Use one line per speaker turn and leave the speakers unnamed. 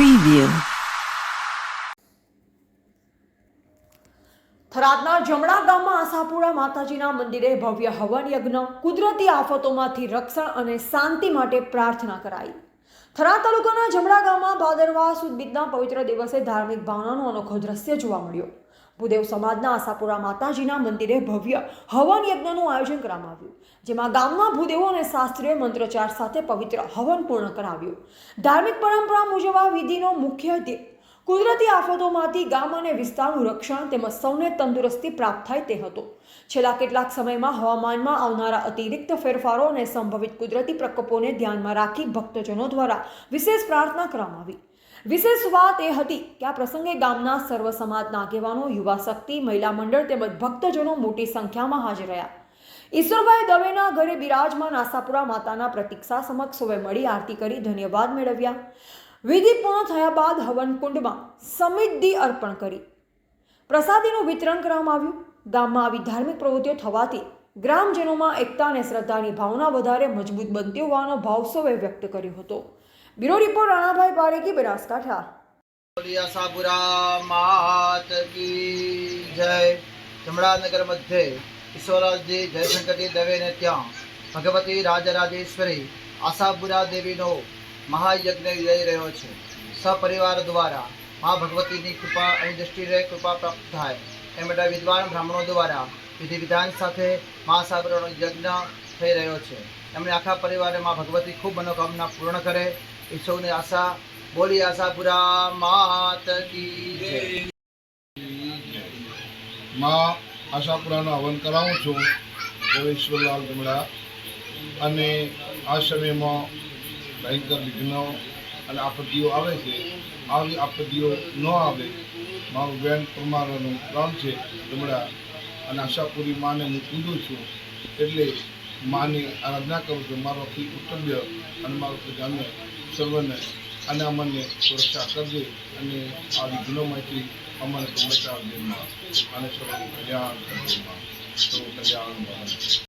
Preview થરાદના જમણા ગામમાં આશાપુરા માતાજીના મંદિરે ભવ્ય હવન યજ્ઞ, કુદરતી આફતોમાંથી રક્ષણ અને શાંતિ માટે પ્રાર્થના કરાઈ. થરાદ તાલુકાના જમણા ગામમાં ભાદરવા સુદ બીજના પવિત્ર દિવસે ધાર્મિક ભાવનાનો અનોખો દ્રશ્ય જોવા મળ્યો. ભૂદેવ સમાજના આશાપુરા માતાજીના મંદિરે ભવ્ય હવન યજ્ઞનું આયોજન કરવામાં આવ્યું. જેમાં ગામના ભૂદેવો અને શાસ્ત્રીય મંત્રોચ્ચાર સાથે પવિત્ર હવન પૂર્ણ કરાવ્યું. ધાર્મિક પરંપરા મુજબ આ વિધિનો મુખ્ય કુદરતી આફતોમાંથી ગામ અને વિસ્તારનું રક્ષણ તેમજ સૌને તંદુરસ્તી પ્રાપ્ત થાય તે હતો. છેલ્લા કેટલાક સમયમાં હવામાનમાં આવનારા અતિરિક્ત ફેરફારો અને સંભવિત કુદરતી પ્રકોપોને ધ્યાનમાં રાખી ભક્તજનો દ્વારા વિશેષ પ્રાર્થના કરવામાં આવી. વિશેષ વાત એ હતી કે આ પ્રસંગે ગામના સર્વ સમાજના આગેવાનો યુવા શક્તિ, મહિલા મંડળ તેમજ ભક્તજનો મોટી સંખ્યામાં હાજર રહ્યા. ઈશ્વરભાઈ દવેના ઘરે બિરાજમાન આશાપુરા માતાના પ્રતિક્ષા સમક્ષ સૌએ મળી આરતી કરી ધન્યવાદ મેળવ્યા. વિધિ પૂર્ણ થયા બાદ હવન કુંડમાં સમિદ્ધિ અર્પણ કરી. પ્રસાદીનું વિતરણ કરવામાં આવ્યું. ગામમાં આવી ધાર્મિક પ્રવૃત્તિઓ થવાથી ગ્રામજનોમાં એકતા અને શ્રદ્ધાની ભાવના વધારે મજબૂત બનતી હોવાનો ભાવ સૌએ વ્યક્ત કર્યો હતો. બ્યુરો રિપોર્ટ રાણાભાઈ પારેખી બનાસકાંઠા
સાબુરા માત કી જય ચમડાનગર મધ્યે ઈશ્વરજી જયશંકરજી દવેને ત્યાં ભગવતી રાજરાજેશ્વરી આશાપુરા દેવીનો મહાયજ્ઞ યોજાઈ રહ્યો છે સપરિવાર દ્વારા મા ભગવતીની કૃપા અહીં દ્રષ્ટિએ કૃપા પ્રાપ્ત થાય એ માટે વિદ્વાન બ્રાહ્મણો દ્વારા વિધિ વિધાન સાથે મા સાબરાનો યજ્ઞ થઈ રહ્યો છે. એમણે આખા પરિવારે મા ભગવતી ખૂબ મનોકામના પૂર્ણ કરે એ સૌની આશા, બોલી આશાપુરા, માત કી
માં આશાપુરાનો હવન કરાવું છું ગોરેશ્વરલાલ ગમડા અને આ સમયમાં ભયંકર વિઘ્નો અને આપત્તિઓ આવે છે. આવી આપત્તિઓ ન આવે. મારું બેન પરમારનું ગામ છે ગમડા અને આશાપુરી માને હું પૂજું છું. એટલે માની આરાધના કરું છું. મારો આખી કુટુંબી અને મારું પ્રજાને સર્વને અને અમને સુરક્ષા કરજે અને આ વિઘ્નોમાંથી અમને તો બચાવજે. માં અને સર્વનું કલ્યાણ કરજે. માં કલ્યાણ.